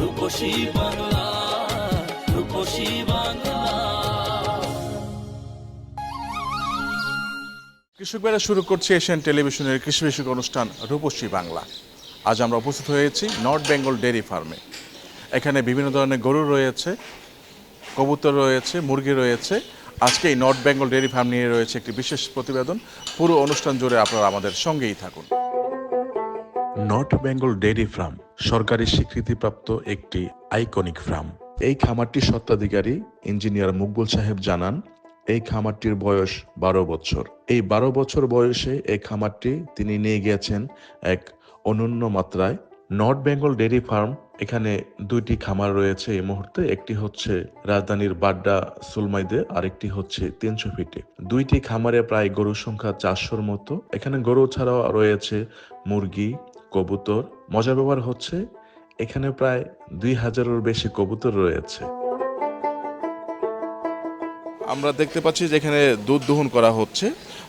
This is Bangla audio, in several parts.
রূপসী বাংলা রূপসী বাংলা। কৃষক বেড়া শুরু করছি এশিয়ান টেলিভিশনের কৃষি বিষয়ক অনুষ্ঠান রূপসী বাংলা। আজ আমরা উপস্থিত হয়েছি নর্থ বেঙ্গল ডেয়ারি ফার্মে। এখানে বিভিন্ন ধরনের গরু রয়েছে, কবুতর রয়েছে, মুরগি রয়েছে। আজকে এই নর্থ বেঙ্গল ডেয়ারি ফার্ম নিয়ে রয়েছে একটি বিশেষ প্রতিবেদন। পুরো অনুষ্ঠান জুড়ে আপনারা আমাদের সঙ্গেই থাকুন। নর্থ বেঙ্গল ডেয়ারি ফার্ম সরকারি স্বীকৃতিপ্রাপ্ত একটি আইকনিক ফার্ম। এই খামারটির স্বত্বাধিকারী ইঞ্জিনিয়ার মুকবুল সাহেব জানান, এই খামারটির বয়স বারো বছর। এই বারো বছর বয়সে এই খামারটি তিনি নিয়ে গিয়েছেন এক অনন্য মাত্রায়। নর্থ বেঙ্গল ডেয়ারি ফার্ম এখানে দুইটি খামার রয়েছে এই মুহূর্তে। একটি হচ্ছে রাজধানীর বাড্ডা সুলমাইদে, আরেকটি হচ্ছে তিনশো ফিটে দুইটি খামারে প্রায় গরুর সংখ্যা চারশোর মতো। এখানে গরু ছাড়াও রয়েছে মুরগি কবুতর। মজার ব্যাপার হচ্ছে, এখানে প্রায় দুই হাজারের বেশি কবুতর রয়েছে। আমরা দেখতে পাচ্ছি যে এখানে দুধ দহন করা হচ্ছে।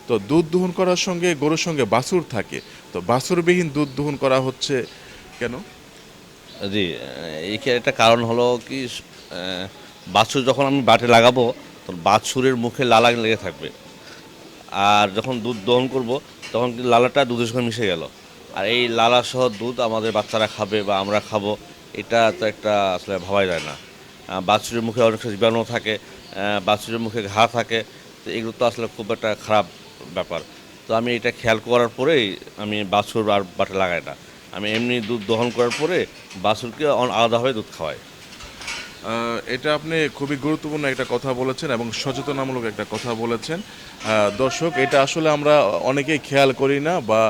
তো দুধ দহন করার সঙ্গে গরুর সঙ্গে বাছুর থাকে। তো বাছুরবিহীন দুধ দহন করা হচ্ছে কেন? জি এইখানে একটা কারণ হলো কি বাছুর যখন আমি বাটে লাগাবো, তখন বাছুরের মুখে লালা লেগে থাকবে। আর যখন দুধ দহন করব, তখন লালাটা দুধের সঙ্গে মিশে গেল? আর এই লালা সহ দুধ আমাদের বাচ্চারা খাবে বা আমরা খাব, এটা তো একটা আসলে ভাবাই যায় না। বাছুরের মুখে অনেক জীবাণু থাকে বাছুরের মুখে ঘা থাকে, তো এগুলো তো আসলে খুব একটা খারাপ ব্যাপার। তো আমি এটা খেয়াল করার পরেই আমি বাছুর আর বাটে লাগাই না। আমি এমনি দুধ দহন করার পরে বাছুরকে আলাদাভাবে দুধ খাওয়াই। এটা আপনি খুবই গুরুত্বপূর্ণ একটা কথা বলেছেন এবং সচেতনামূলক একটা কথা বলেছেন। দর্শক এটা আসলে আমরা অনেকেই খেয়াল করি না বা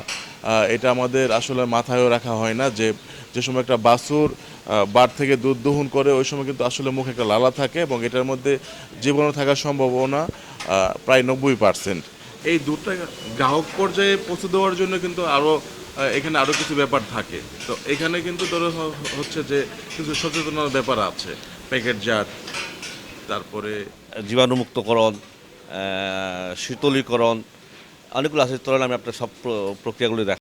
এটা আমাদের আসলে মাথায়ও রাখা হয় না যে যে সময় একটা আহ, বার থেকে দুধ দহন করে ওই সময় কিন্তু আসলে মুখে একটা লালা থাকে এবং এটার মধ্যে জীবাণু থাকার সম্ভাবনা প্রায় নব্বই পার্সেন্ট। এই দুধটা গ্রাহক পর্যায়ে পৌঁছে দেওয়ার জন্য কিন্তু আরও এখানে আরও কিছু ব্যাপার থাকে। তো এখানে কিন্তু ধরো হচ্ছে যে কিছু সচেতনার ব্যাপার আছে। প্যাকেট জাত তারপরে জীবাণুমুক্তকরণ আহ, শীতলীকরণ অনেকগুলো আছে তোলেন আমি আপনার সব প্র- প্রক্রিয়াগুলি দেখ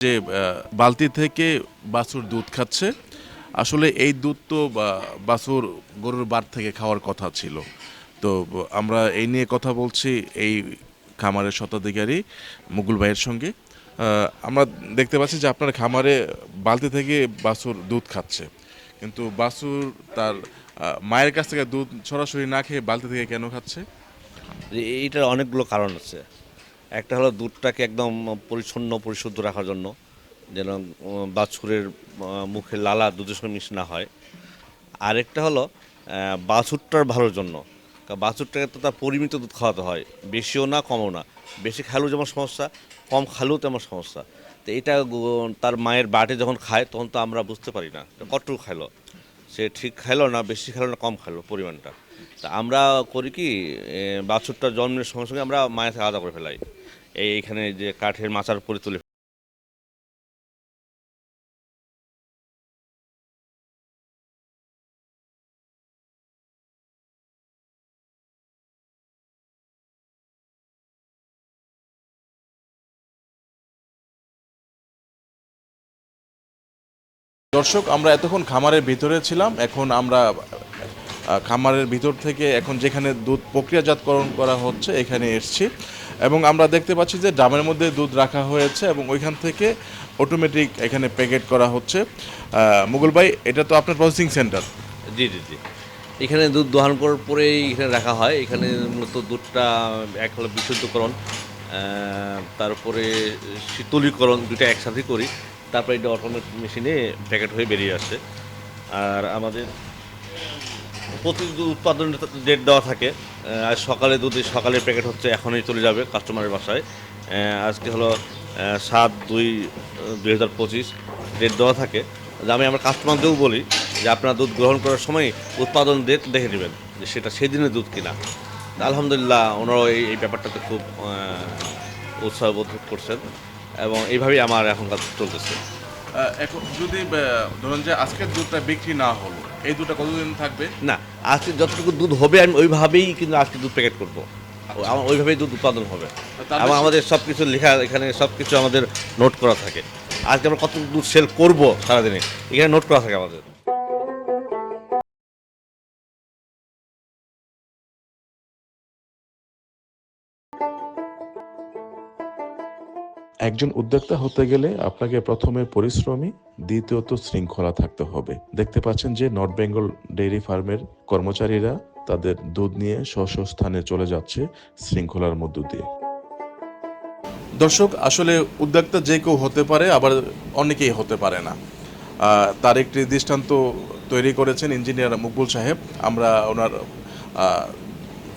যে আহ, বালতি থেকে বাছুর দুধ খাচ্ছে আসলে এই দুধ তো বাছুর গরুর বার থেকে খাওয়ার কথা ছিল। তো, আমরা এই নিয়ে কথা বলছি এই খামারের শতাধিকারী মুগুল ভাইয়ের সঙ্গে। আমরা দেখতে পাচ্ছি যে আপনার খামারে বালতি থেকে বাছুর দুধ খাচ্ছে। কিন্তু বাছুর তার মায়ের কাছ থেকে দুধ সরাসরি না খেয়ে বালতি থেকে কেন খাচ্ছে? এইটার অনেকগুলো কারণ আছে। একটা হলো দুধটাকে একদম পরিচ্ছন্ন, পরিশুদ্ধ রাখার জন্য। যেন বাছুরের মুখে লালা দুধের সঙ্গে মিশ না হয়। আরেকটা হলো বাছুরটার ভালোর জন্য। বাছুরটাকে তো তার পরিমিত দুধ খাওয়াতে হয়। বেশিও না, কমও না। বেশি খালেও যেমন সমস্যা, কম খালেও তেমন সমস্যা। তো এটা তার মায়ের বাটে যখন খায়, তখন তো আমরা বুঝতে পারি না যে কতটুকু খাইলো। সে ঠিক খাইলো না, বেশি খাইলো না, কম খাইলো পরিমাণটা। তা আমরা করি কি বাছুরটা জন্মের সঙ্গে সঙ্গে আমরা মায়ের থেকে আলাদা করে ফেলাই। এই এখানে যে কাঠের মাচার উপরে তুলে দর্শক, আমরা এতক্ষণ খামারের ভিতরে ছিলাম। এখন আমরা খামারের ভিতর থেকে এখন যেখানে দুধ প্রক্রিয়াজাতকরণ করা হচ্ছে, এখানে এসছি। এবং আমরা দেখতে পাচ্ছি যে ড্রামের মধ্যে দুধ রাখা হয়েছে এবং ওইখান থেকে অটোমেটিক এখানে প্যাকেট করা হচ্ছে। মুঘল ভাই, এটা তো আপনার প্রসেসিং সেন্টার জি জি জি। এখানে দুধ দহন করার পরেই এখানে রাখা হয়। এখানে মূলত দুধটা এক হলো বিশুদ্ধকরণ তারপরে শীতলীকরণ দুটা একসাথে করি। তারপরে এটা অটোমেটিক মেশিনে প্যাকেট হয়ে বেরিয়ে আসে আর আমাদের প্রতি দুধ উৎপাদনের ডেট দেওয়া থাকে আজ সকালে দুধ সকালের প্যাকেট হচ্ছে এখনই চলে যাবে কাস্টমারের বাসায়। আজকে হলো সাত দুই দুই হাজার পঁচিশ ডেট দেওয়া থাকে। আমি আমার কাস্টমারদেরও বলি যে আপনারা দুধ গ্রহণ করার সময় উৎপাদন ডেট দেখে নেবেন যে সেটা সেদিনের দুধ কিনা। আলহামদুলিল্লাহ, ওনারাও এই ব্যাপারটাতে খুব উৎসাহ বোধ করছেন। এবং এইভাবেই আমার এখনকার চলতেছে। এখন যদি ধরুন যে আজকের দুধটা বিক্রি না হলো এই দুধটা কতদিন থাকবে? না আজকে যতটুকু দুধ হবে আমি ওইভাবেই কিন্তু আজকে দুধ প্যাকেট করব। আমার ওইভাবেই দুধ উৎপাদন হবে। এবং আমাদের সব কিছু লেখা এখানে সব কিছু আমাদের নোট করা থাকে। আজকে আমরা কত দুধ সেল করব সারাদিনে? এখানে নোট করা থাকে আমাদের। একজন উদ্যোক্তা হতে গেলে আপনাকে প্রথমে পরিশ্রমী, দ্বিতীয়ত শৃঙ্খলা থাকতে হবে। দেখতে পাচ্ছেন যে নর্থ বেঙ্গল ডেইরি ফার্মের কর্মচারীরা তাদের দুধ নিয়ে স্ব স্থানে চলে যাচ্ছে শৃঙ্খলার মধ্য দিয়ে। দর্শক, আসলে উদ্যোক্তা যে কেউ হতে পারে, আবার অনেকেই হতে পারে না। তার একটি দৃষ্টান্ত তৈরি করেছেন ইঞ্জিনিয়ার মকবুল সাহেব। আমরা ওনার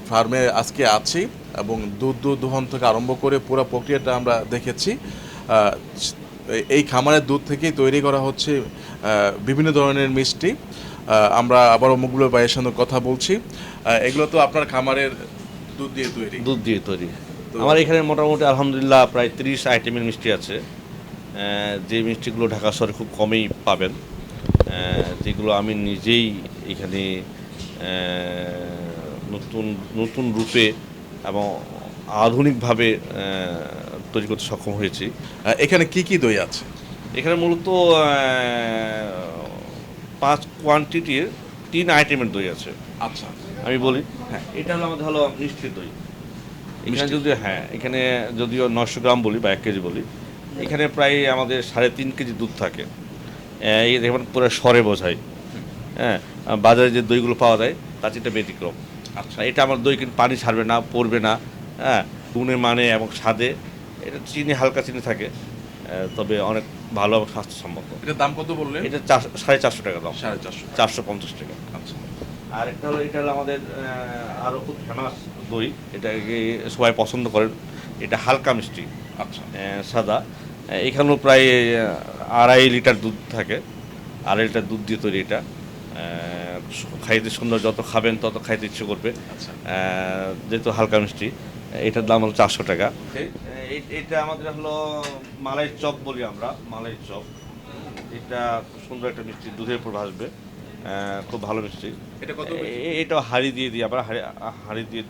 ফার্মে আজকে আছি। এবং দুধ দুধ দোহন থেকে আরম্ভ করে পুরো প্রক্রিয়াটা আমরা দেখেছি। এই খামারের দুধ থেকেই তৈরি করা হচ্ছে বিভিন্ন ধরনের মিষ্টি। আমরা আবারও মকবুল ভাইয়ের সঙ্গে কথা বলছি। এগুলো তো আপনার খামারের দুধ দিয়ে তৈরি। দুধ দিয়ে তৈরি। আমার এখানে মোটামুটি আলহামদুলিল্লাহ প্রায় তিরিশ আইটেমের মিষ্টি আছে। যে মিষ্টিগুলো ঢাকা শহরে খুব কমই পাবেন। যেগুলো আমি নিজেই এখানে নতুন নতুন রূপে এবং আধুনিকভাবে তৈরি করতে সক্ষম হয়েছি। এখানে কি কি দই আছে? এখানে মূলত পাঁচ কোয়ান্টিটির তিন আইটেমের দই আছে। আচ্ছা। আমি বলি? হ্যাঁ এটা হলো আমাদের হলো মিষ্টি দই। এখানে যদি হ্যাঁ এখানে যদিও নশো গ্রাম বলি বা এক কেজি বলি এখানে প্রায় আমাদের সাড়ে তিন কেজি দুধ থাকে। এই দেখবেন পুরো সরে বোঝায়। হ্যাঁ বাজারে যে দইগুলো পাওয়া যায় তার চেয়ে ব্যতিক্রম। আচ্ছা এটা আমার দই কিন্তু পানি ছাড়বে না পড়বে না হ্যাঁ গুণে মানে এবং স্বাদে এটা চিনি হালকা চিনি থাকে তবে অনেক ভালো এবং স্বাস্থ্যসম্মত। এটার দাম কত বললেন? এটা চারশো সাড়ে চারশো টাকা দাম। সাড়ে চারশো চারশো পঞ্চাশ টাকা। আচ্ছা। আর একটা হলো এটা হলো আমাদের আরও খুব ফেমাস দই এটাকে সবাই পছন্দ করেন। এটা হালকা মিষ্টি আচ্ছা। সাদা। এখানেও প্রায় আড়াই লিটার দুধ থাকে আড়াই লিটার দুধ দিয়ে তৈরি এটা। খাইতে সুন্দর যত খাবেন তত খাইতে ইচ্ছে করবে। আচ্ছা। যেহেতু হালকা মিষ্টি এটার দাম হলো চারশো টাকা। এই- এটা আমাদের হলো মালাই চপ বলি আমরা মালাই চপ। এটা খুব সুন্দর একটা মিষ্টি দুধের উপর ভাসবে। খুব ভালো মিষ্টি। এটা কত এ- এটা হাড়ি দিয়ে দিই আমরা হাড়ি হাড়ি দিয়ে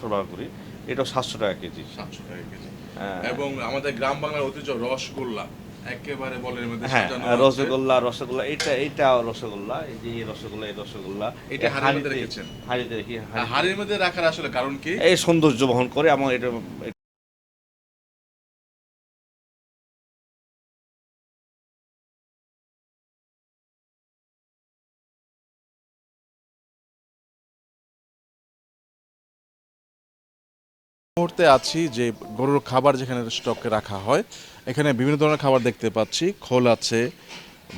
সরবরাহ করি। এটাও সাতশো টাকা কেজি। সাতশো টাকা কেজি। হ্যাঁ। এবং আমাদের গ্রাম বাংলার ঐতিহ্য রসগোল্লা। একেবারে বলের মধ্যে হ্যাঁ সাজানো রসগোল্লা রসগোল্লা এটা এটা রসগোল্লা এই যে রসগোল্লা এই রসগোল্লা। এটা মধ্যে রেখেছেন? হাঁড়িতে রেখি হাড়ির মধ্যে রাখার আসলে কারণ কি? এই সৌন্দর্য বহন করে এবং এটা মুহূর্তে আছি যে গরুর খাবার যেখানে স্টকে রাখা হয় এখানে বিভিন্ন ধরনের খাবার দেখতে পাচ্ছি। খোল আছে,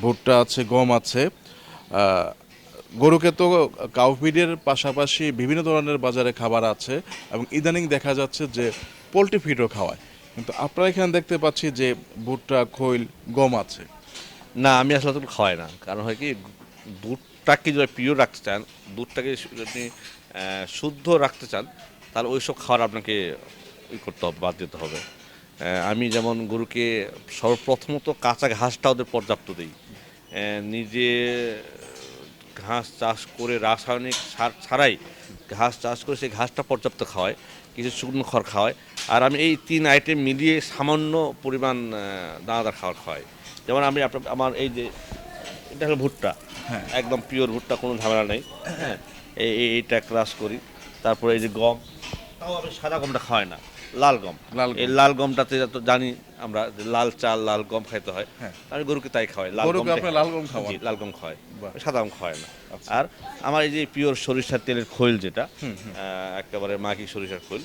ভুট্টা আছে, গম আছে। গরুকে তো কাউফিডের পাশাপাশি বিভিন্ন ধরনের বাজারে খাবার আছে এবং ইদানিং দেখা যাচ্ছে যে পোলট্রি ফিডও খাওয়ায়। কিন্তু আপনারা এখানে দেখতে পাচ্ছি যে ভুট্টা, খৈল, গম আছে। না, আমি আসলে তো খাওয়াই না। কারণ হয় কি, দুধটাকে যদি পিওর রাখতে চান, দুধটাকে যদি শুদ্ধ রাখতে চান, তাহলে ওইসব খাবার আপনাকে ই করতে হবে, বাদ দিতে হবে। আমি যেমন গরুকে সর্বপ্রথমত কাঁচা ঘাসটা ওদের পর্যাপ্ত দিই। নিজে ঘাস চাষ করে রাসায়নিক সার ছাড়াই ঘাস চাষ করে সেই ঘাসটা পর্যাপ্ত খাওয়ায় কিছু শুকনো খড় খাওয়ায়। আর আমি এই তিন আইটেম মিলিয়ে সামান্য পরিমাণ দানাদার খাবার খাওয়াই। যেমন আমি আমার এই যে এটা হলো ভুট্টা। হ্যাঁ। একদম পিওর ভুট্টা কোনো ঝামেলা নেই। হ্যাঁ এই এই- এইটা ক্রাশ করি। তারপরে এই যে গম তাও আমি সাদা গমটা খাওয়াই না। লাল গম এই লাল গমটাতে তো জানি আমরা লাল চাল লাল গম খাইতে হয়। হ্যাঁ। আমি গরুকে তাই খাওয়াই লাল গরুকে আপনি লাল গম খাওয়ান? জি, লাল গম খাওয়াই। সাদা গম খাওয়াই না। আচ্ছা। আর আমার এই যে পিওর সরিষার তেলের খৈল যেটা একেবারে মাখি সরিষার খৈল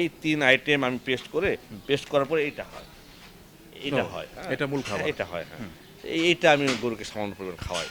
এই তিন আইটেম আমি পেস্ট করে পেস্ট করার পরে এইটা হয়। এটা হয় হ্যাঁ। এটা মূল খাবার। এটা হয় হ্যাঁ। এইটা আমি গরুকে সামান্য পরিমাণ খাওয়াই।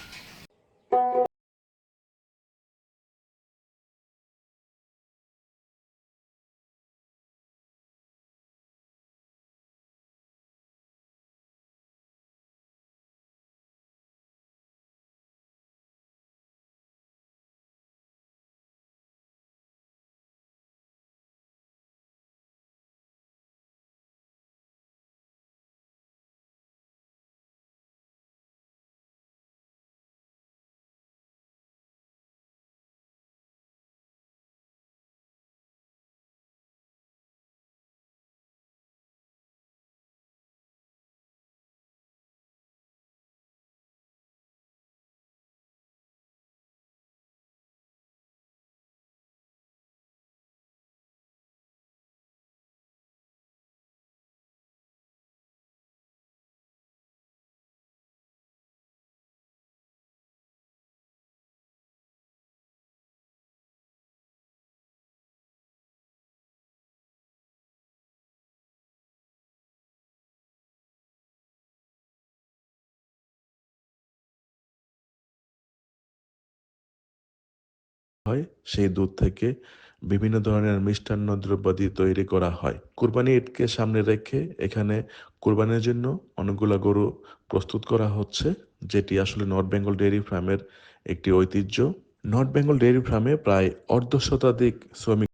হয়, সেই দুধ থেকে বিভিন্ন ধরনের মিষ্টান্ন দ্রব্যাদি তৈরি করা হয়। কুরবানি ঈদকে সামনে রেখে এখানে কুরবানির জন্য অনেকগুলো গরু প্রস্তুত করা হচ্ছে, যেটি আসলে নর্থ বেঙ্গল ডেয়ারি ফার্মের একটি ঐতিহ্য। নর্থ বেঙ্গল ডেয়ারি ফার্মে প্রায় অর্ধ শতাধিক শ্রমিক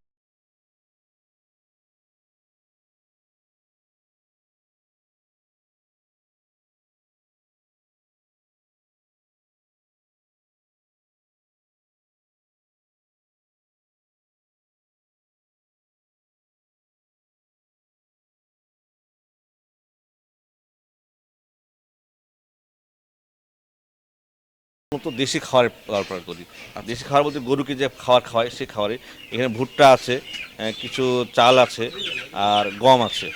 মতো দেশি খাবার ব্যবহার করি। আর দেশি খাবার বলতে গরুকে যে খাবার খাওয়ায় সেই খাবারে এখানে ভুট্টা আছে কিছু চাল আছে আর গম আছে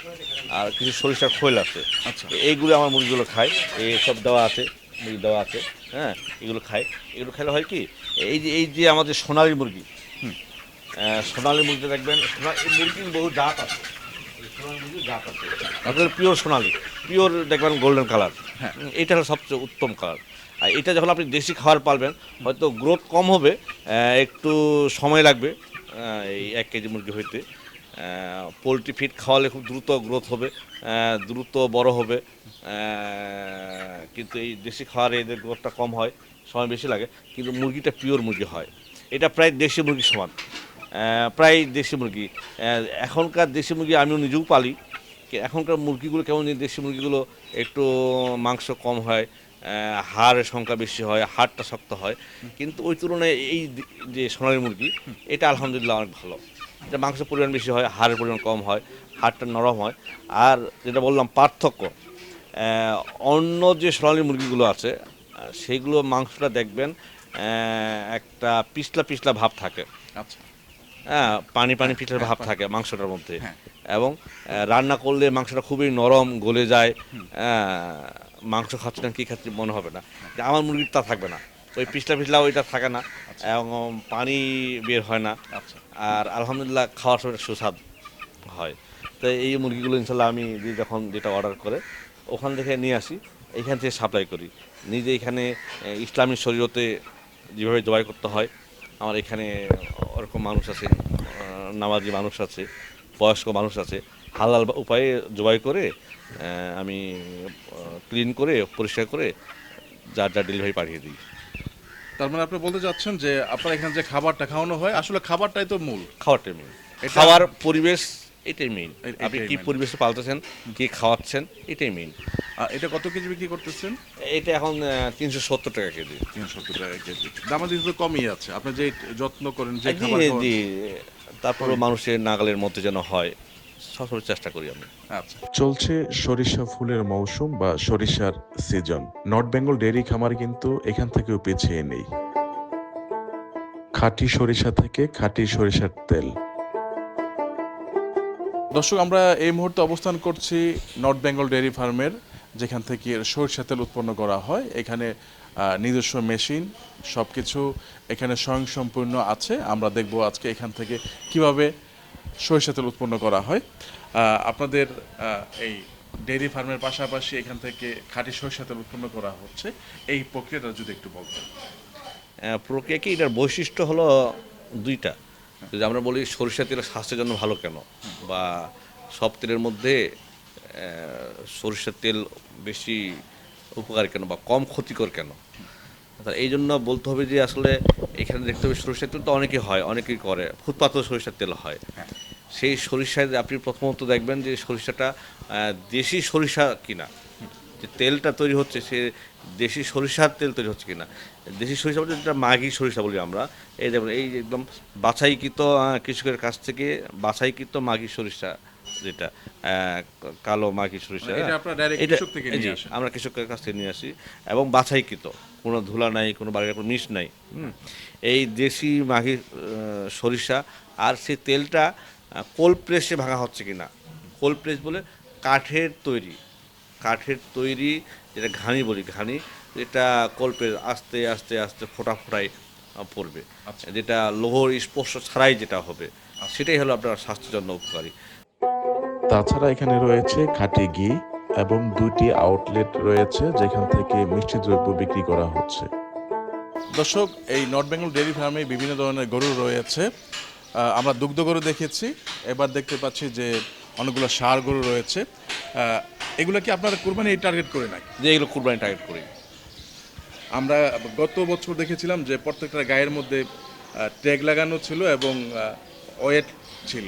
আর কিছু সরিষার খোল আছে। আচ্ছা। এইগুলো আমার মুরগিগুলো খায় এই সব দেওয়া আছে মুরগি দেওয়া আছে হ্যাঁ এগুলো খায়। এগুলো খেলে হয় কি এই যে এই যে আমাদের সোনালী মুরগি সোনালী মুরগি দেখবেন সোনা- এই মুরগির বহু জাত আছে সোনালী জাত আছে। আপনাদের পিওর সোনালি পিওর দেখবেন গোল্ডেন কালার হ্যাঁ। এটা হলো সবচেয়ে উত্তম কালার এটা যখন আপনি দেশি খাবার পালবেন, হয়তো গ্রোথ কম হবে একটু সময় লাগবে এই এক কেজি মুরগি হইতে। পোলট্রি ফিড খাওয়ালে খুব দ্রুত গ্রোথ হবে দ্রুত বড় হবে কিন্তু এই দেশি খাওয়ারে এদের গ্রোথটা কম হয়, সময় বেশি লাগে, কিন্তু মুরগিটা পিওর মুরগি হয়। এটা প্রায় দেশি মুরগির সমান। প্রায় দেশি মুরগি। এখনকার দেশি মুরগি আমিও নিজেও পালি এখনকার মুরগিগুলো কেমন দেশি মুরগিগুলো একটু মাংস কম হয় হাড়ের সংখ্যা বেশি হয়, হাড়টা শক্ত হয়। কিন্তু ওই তুলনায় এই যে সোনালী মুরগি, এটা আলহামদুলিল্লাহ অনেক ভালো। এটা মাংসের পরিমাণ বেশি হয়, হাড়ের পরিমাণ কম হয়, হাড়টা নরম হয়। আর যেটা বললাম, পার্থক্য অন্য যে সোনালী মুরগিগুলো আছে সেগুলো মাংসটা দেখবেন একটা পিছলা পিছলা ভাব থাকে। আচ্ছা। হ্যাঁ পানি পানি পিঠের ভাব থাকে মাংসটার মধ্যে। হ্যাঁ। এবং রান্না করলে মাংসটা খুবই নরম গলে যায়। মাংস খাচ্ছি না কী খাচ্ছি মনে হবে না। আমার মুরগির তা থাকবে না। ওই পিছলা পিছলা ওইটা থাকে না। এবং পানি বের হয় না। আচ্ছা। আর আলহামদুলিল্লাহ খাওয়ার সময় সুস্বাদ হয়। তো এই মুরগিগুলো ইনশাল্লাহ আমি যখন যেটা অর্ডার করে ওখান থেকে নিয়ে আসি। এইখান থেকে সাপ্লাই করি। নিজে এখানে ইসলামী শরীয়তে যেভাবে জবাই করতে হয় আমার এখানে ওরকম মানুষ আছে নামাজি মানুষ আছে বয়স্ক মানুষ আছে। হালাল উপায়ে জবাই করে আমি ক্লিন করে পরিষ্কার করে যার যার ডেলিভারি পাঠিয়ে দিই। তার মানে আপনি বলতে চাচ্ছেন যে আপনার এখানে যে খাবারটা খাওয়ানো হয় আসলে খাবারটাই তো মূল? খাবারটাই মূল। খাবার খাওয়ার পরিবেশ এটাই মেইন আপনি কি পরিবেশে পাল্টেছেন কি খাওয়াচ্ছেন এটাই মেইন এটা কত কেজি বিক্রি করতেছেন? এটা এখন তিনশো সত্তর টাকা কেজি। তিনশো সত্তর টাকা কেজি। দামা দিতে তো কমই আছে। আপনি যে যত্ন করেন যে জি তারপরে মানুষের নাগালের মধ্যে যেন হয় সবসময় চেষ্টা করি আমি। আচ্ছা। চলছে সরিষা ফুলের মৌসুম বা সরিষার সিজন। নর্থ বেঙ্গল ডেয়ারি খামার কিন্তু এখান থেকেও পিছিয়ে নেই। খাঁটি সরিষা থেকে খাঁটি সরিষার তেল। দর্শক, আমরা এই মুহূর্তে অবস্থান করছি নর্থ বেঙ্গল ডেয়ারি ফার্মের, যেখান থেকে সরিষা তেল উৎপন্ন করা হয়। এখানে নিজস্ব মেশিন সব কিছু এখানে স্বয়ংসম্পূর্ণ আছে। আমরা দেখব আজকে এখান থেকে কীভাবে সরিষা তেল উৎপন্ন করা হয়। আপনাদের এই ডেয়ারি ফার্মের পাশাপাশি এখান থেকে খাঁটি সরিষা তেল উৎপন্ন করা হচ্ছে। এই প্রক্রিয়াটা যদি একটু বলতেন। প্রক্রিয়া কি? এটার বৈশিষ্ট্য হলো দুইটা। যদি আমরা বলি সরিষা তেল স্বাস্থ্যের জন্য ভালো কেন? বা সব তেলের মধ্যে সরিষার তেল বেশি উপকার কেন বা কম ক্ষতিকর কেন? তা এই জন্য বলতে হবে যে আসলে এখানে দেখতে হবে সরিষার তেল তো অনেকেই হয় অনেকেই করে ফুটপাতও সরিষার তেল হয়। সেই সরিষায় আপনি প্রথমত দেখবেন যে সরিষাটা দেশি সরিষা কিনা যে তেলটা তৈরি হচ্ছে সে দেশি সরিষার তেল তৈরি হচ্ছে কিনা? দেশি সরিষা বলতে যেটা মাঘি সরিষা বলি আমরা। এই দেখুন এই একদম বাছাইকৃত কৃষকের কাছ থেকে বাছাইকৃত মাঘি সরিষা যেটা কালো মাঘি সরিষা। এটা আমরা কৃষকের কাছ থেকে নিয়ে আসি। এবং বাছাইকৃত কোনো ধুলা নাই কোনো বাড়ির কোনো মিশ নাই। এই দেশি মাঘি সরিষা আর সেই তেলটা কোল্ড প্রেসে ভাঙা হচ্ছে কিনা? কোল্ড প্রেস বলে কাঠের তৈরি। কাঠের তৈরি যেটা ঘানি বলি ঘানি যেটা কল্পের আস্তে আস্তে আস্তে ফোটা ফোটাই পড়বে। আচ্ছা। যেটা লোহর স্পর্শ ছাড়াই যেটা হবে সেটাই হলো আপনার স্বাস্থ্যের জন্য উপকারী। তাছাড়া এখানে রয়েছে খাঁটি ঘি এবং দুইটি আউটলেট রয়েছে যেখান থেকে মিষ্টি দ্রব্য বিক্রি করা হচ্ছে। দর্শক এই নর্থ বেঙ্গল ডেয়ারি ফার্মে বিভিন্ন ধরনের গরু রয়েছে। আমরা দুগ্ধ গরু দেখেছি। এবার দেখতে পাচ্ছি যে অনেকগুলো সার গরু রয়েছে। আহ, এগুলো কি আপনারা কোরবানি টার্গেট করে নাকি যে এগুলো কুরবানি টার্গেট করি। আমরা গত বছর দেখেছিলাম যে প্রত্যেকটা গায়ের মধ্যে ট্যাগ লাগানো ছিল এবং ওয়েট ছিল।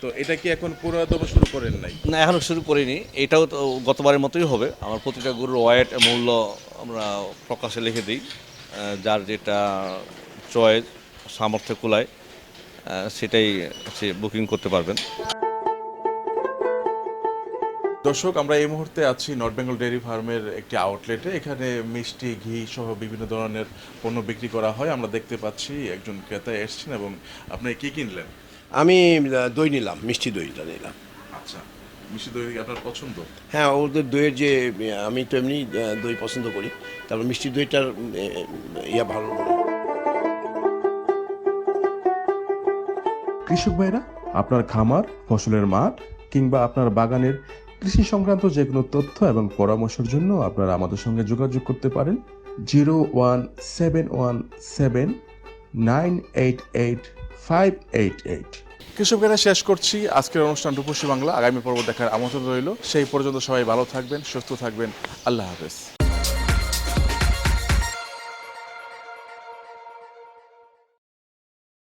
তো এটা কি এখন পুরোদম শুরু করেন নাই? না এখনও শুরু করিনি। এটাও তো গতবারের মতোই হবে। আমার প্রতিটা গরুর ওয়েট মূল্য আমরা প্রকাশে লিখে দিই। যার যেটা চয়েস সামর্থ্য কুলায় সেটাই সে বুকিং করতে পারবেন। দর্শক আমরা এই মুহূর্তে আছি নর্থ বেঙ্গল ডেয়ারি ফার্মের একটি আউটলেটে এখানে মিষ্টি ঘি সহ বিভিন্ন ধরনের পণ্য বিক্রি করা হয়। আমরা দেখতে পাচ্ছি একজন ক্রেতা এসেছেন এবং আপনি কি কিনলেন? আমি দই নিলাম মিষ্টি দইটা নিলাম। আচ্ছা মিষ্টি দই আপনার পছন্দ? হ্যাঁ ওদের দইয়ের যে আমি তো এমনি দই পছন্দ করি। তারপর মিষ্টি দইটার ইয়া ভালো কৃষক ভাইরা আপনার খামার ফসলের মাঠ কিংবা আপনার বাগানের কৃষি সংক্রান্ত যে কোনো তথ্য এবং পরামর্শের জন্য আপনারা আমাদের সঙ্গে যোগাযোগ করতে পারেন। Zero one seven one seven nine eight eight five eight eight. কৃষকেরা শেষ করছি। আজকের অনুষ্ঠান রূপসী বাংলা। আগামী পর্ব দেখার আমন্ত্রণ রইল। সেই পর্যন্ত সবাই ভালো থাকবেন, সুস্থ থাকবেন। আল্লাহ হাফেজ।